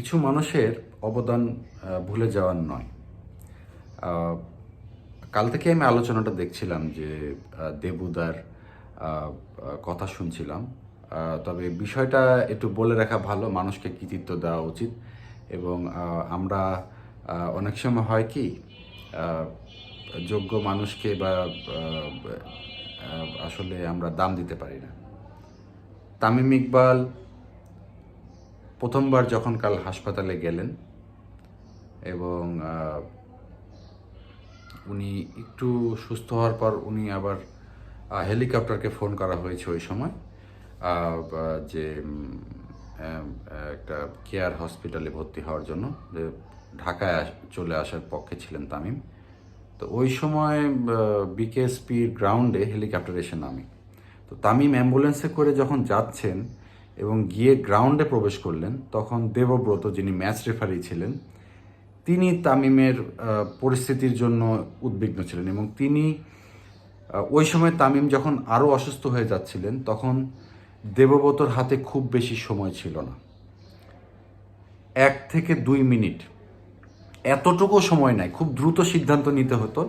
কিছু মানুষের অবদান ভুলে যাওয়ার নয়। কাল থেকে আমি আলোচনাটা দেখছিলাম যে দেবুদার কথা শুনছিলাম। তবে বিষয়টা একটু বলে রাখা ভালো, মানুষকে কৃতিত্ব দেওয়া উচিত। এবং আমরা অনেক সময় হয় কি যোগ্য মানুষকে বা আসলে আমরা দাম দিতে পারি না। তামিম ইকবাল প্রথমবার যখন কাল হাসপাতালে গেলেন এবং উনি একটু সুস্থ হওয়ার পর উনি আবার হেলিকপ্টারকে ফোন করা হয়েছে ওই সময় যে একটা কেয়ার হসপিটালে ভর্তি হওয়ার জন্য, যে ঢাকায় চলে আসার পক্ষে ছিলেন তামিম। তো ওই সময় বিকেএসপির গ্রাউন্ডে হেলিকপ্টার এসে নামে। তো তামিম অ্যাম্বুলেন্সে করে যখন যাচ্ছেন এবং গিয়ে গ্রাউন্ডে প্রবেশ করলেন, তখন দেবব্রত যিনি ম্যাচ রেফারি ছিলেন, তিনি তামিমের পরিস্থিতির জন্য উদ্বিগ্ন ছিলেন এবং তিনি ওই সময় তামিম যখন আরও অসুস্থ হয়ে যাচ্ছিলেন, তখন দেবব্রতর হাতে খুব বেশি সময় ছিল না। এক থেকে দুই মিনিট। এতটুকু সময় নাই, খুব দ্রুত সিদ্ধান্ত নিতে হতো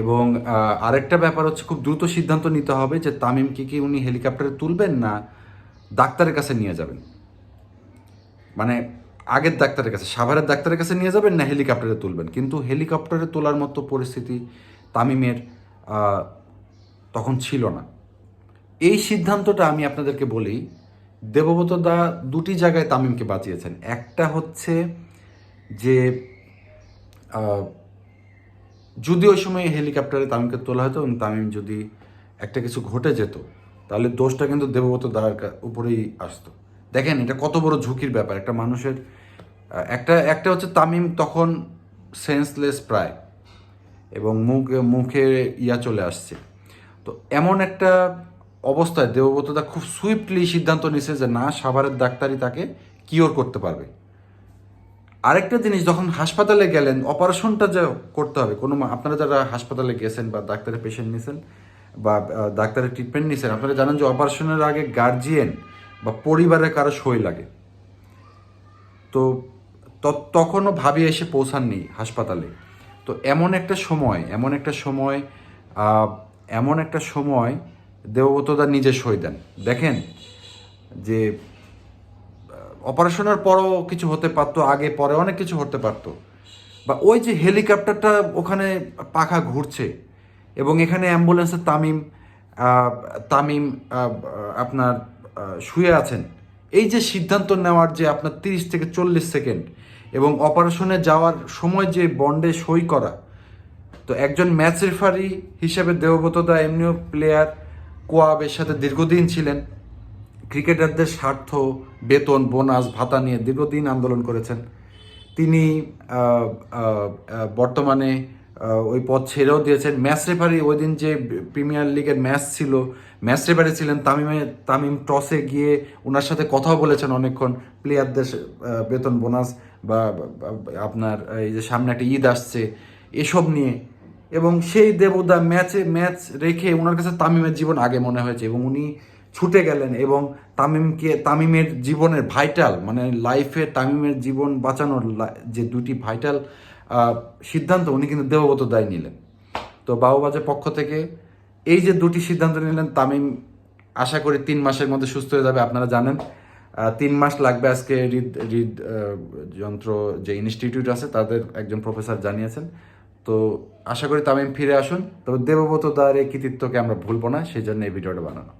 এবং আরেকটা ব্যাপার হচ্ছে খুব দ্রুত সিদ্ধান্ত নিতে হবে যে তামিমকে কি উনি হেলিকপ্টারে তুলবেন না ডাক্তারের কাছে নিয়ে যাবেন। মানে আগের ডাক্তারের কাছে, সাভারের ডাক্তারের কাছে নিয়ে যাবেন না হেলিকপ্টারে তুলবেন। কিন্তু হেলিকপ্টারে তোলার মতো পরিস্থিতি তামিমের তখন ছিল না। এই সিদ্ধান্তটা আমি আপনাদেরকে বলি দেবব্রত দা দুটি জায়গায় তামিমকে বাঁচিয়েছেন। একটা হচ্ছে যে যদি ওই সময় হেলিকপ্টারে তামিমকে তোলা হতো এবং তামিম যদি একটা কিছু ঘটে যেত তাহলে দোষটা কিন্তু দেবব্রত দার উপরেই আসতো। দেখেন, এটা কত বড় ঝুঁকির ব্যাপার। একটা মানুষের একটা একটা হচ্ছে তামিম তখন সেন্সলেস প্রায় এবং মুখ, মুখে ইয়া চলে আসছে। তো এমন একটা অবস্থায় দেবব্রতদা খুব সুইফটলি সিদ্ধান্ত নিছে যে না, সাভারের ডাক্তারই তাকে কিওর করতে পারবে। আরেকটা জিনিস, যখন হাসপাতালে গেলেন অপারেশনটা যে করতে হবে, কোনো আপনারা যারা হাসপাতালে গেছেন বা ডাক্তারের পেশেন্ট নিছেন বা ডাক্তারের ট্রিটমেন্ট নিছেন, আপনারা জানেন যে অপারেশনের আগে গার্জিয়ান বা পরিবারের কারও সই লাগে। তো ত- তখনও ভাবি এসে পৌঁছাননি হাসপাতালে। তো এমন একটা সময়, এমন একটা সময় এমন একটা সময় দেবব্রতদা নিজে সই দেন। দেখেন যে অপারেশনের পরও কিছু হতে পারতো, আগে পরে অনেক কিছু হতে পারতো। বা ওই যে হেলিকপ্টারটা ওখানে পাখা ঘুরছে এবং এখানে অ্যাম্বুলেন্সে তামিম তামিম আপনার শুয়ে আছেন। এই যে সিদ্ধান্ত নেওয়ার যে আপনার তিরিশ থেকে চল্লিশ সেকেন্ড এবং অপারেশনে যাওয়ার সময় যে বন্ডে সই করা, তো একজন ম্যাচ রেফারি হিসেবে দেবব্রত দা এমনিও প্লেয়ার কোয়াবের সাথে দীর্ঘদিন ছিলেন। ক্রিকেটারদের স্বার্থ, বেতন, বোনাস, ভাতা নিয়ে দীর্ঘদিন আন্দোলন করেছেন। তিনি বর্তমানে ওই পদ ছেড়েও দিয়েছেন। ম্যাচ রেফারি ওই দিন যে প্রিমিয়ার লিগের ম্যাচ ছিল, ম্যাচ রেফারি ছিলেন তামিমে, তামিম টসে গিয়ে ওনার সাথে কথাও বলেছেন অনেকক্ষণ। প্লেয়ারদের বেতন বোনাস বা আপনার এই যে সামনে একটা ঈদ আসছে, এসব নিয়ে। এবং সেই দেবদা ম্যাচে, ম্যাচ রেখে ওনার কাছে তামিমের জীবন আগে মনে হয়েছে এবং উনি ছুটে গেলেন এবং তামিমকে, তামিমের জীবনের ভাইটাল মানে লাইফে তামিমের জীবন বাঁচানোর যে দুটি ভাইটাল সিদ্ধান্ত উনি কিন্তু দেবগত দায় নিলেন। তো বাবুবাজের পক্ষ থেকে এই যে দুটি সিদ্ধান্ত নিলেন, তামিম আশা করি তিন মাসের মধ্যে সুস্থ হয়ে যাবে, আপনারা জানেন। তিন মাস লাগবে আজকে হৃদ হৃদ যন্ত্র যে ইনস্টিটিউট আছে, তাদের একজন প্রফেসর জানিয়েছেন। তো আশা করি তামিম ফিরে আসুন। তবে দেবব্রত এই কৃতিত্বকে আমরা ভুলবো না, সেই জন্য এই ভিডিওটা বানানো।